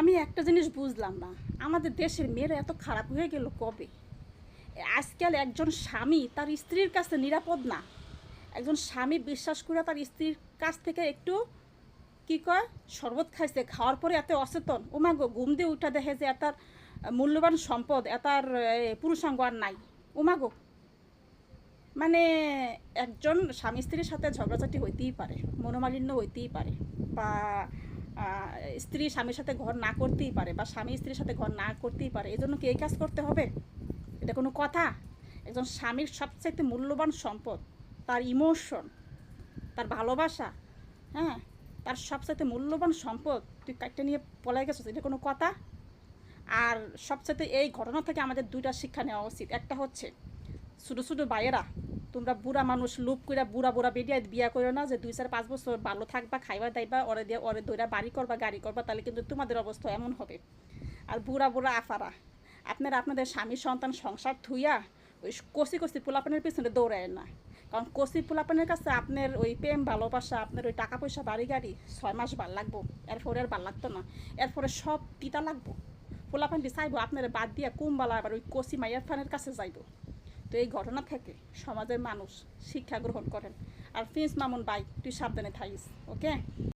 আমি একটা জিনিস বুঝলাম না। আমাদের দেশের মেয়েরা এত খারাপ হয়ে গেল কবে? আজকাল একজন স্বামী তার স্ত্রীর কাছে নিরাপদ না। একজন স্বামী বিশ্বাস করে তার স্ত্রীর কাছ থেকে একটু, কি কয়, শরবত খাইছে, খাওয়ার পরে এত অচেতন। উমাগো ঘুম দিয়ে উঠা দেখে যে এতার মূল্যবান সম্পদ এতার পুরুষাঙ্গ আর নাই। উমাগো মানে একজন স্বামী স্ত্রীর সাথে ঝগড়াঝাটি হইতেই পারে, মনোমালিন্য হইতেই পারে। বা স্ত্রী স্বামীর সাথে ঘর না করতেই পারে বা স্বামী স্ত্রীর সাথে ঘর না করতেই পারে এই জন্য কি এই কাজ করতে হবে? এটা কোনো কথা? একজন স্বামীর সবচাইতে মূল্যবান সম্পদ, তার ইমোশন তার ভালোবাসা হ্যাঁ? তার সবচাইতে মূল্যবান সম্পদ, তুই কাটতে নিয়ে পলাই গেছিস, এটা কোনো কথা? আর সবচাইতে এই ঘটনা থেকে আমাদের দুইটা শিক্ষা নেওয়া উচিত। একটা হচ্ছে ছোটো ছোটো বাইয়েরা তোমরা বুড়া মানুষ লুপ করে বুড়া বুড়া বেরিয়ে বিয়া করো না যে দুই চার পাঁচ বছর ভালো থাকবা, খাইবা, দাইবা, ওরে দিয়ে ওরে দইরা বাড়ি করবা, গাড়ি করবা, তাহলে কিন্তু তোমাদের অবস্থা এমন হবে। আর বুড়া বুড়া আফারা, আপনারা আপনাদের স্বামী সন্তান সংসার থুইয়া ওই কষি কষি পোলাপানের পিছনে দৌড়ায় না। কারণ কষি পোলাপানের কাছে আপনার ওই প্রেম, ভালোবাসা, আপনার ওই টাকা পয়সা বাড়ি গাড়ি ছয় মাস ভালো লাগবো। এরপরে আর ভালো লাগতো না। এরপরে সব তিতা লাগবো। পোলাপানটি চাইব আপনারা বাদ দিয়া কুমবালা আবার ওই কষি মাইয়ার ফানের কাছে যাইবো। তো এই ঘটনা থেকে সমাজের মানুষ শিক্ষা গ্রহণ করেন। আর ফিন্স মামুন বাই তুই সাবধানে থাকিস ওকে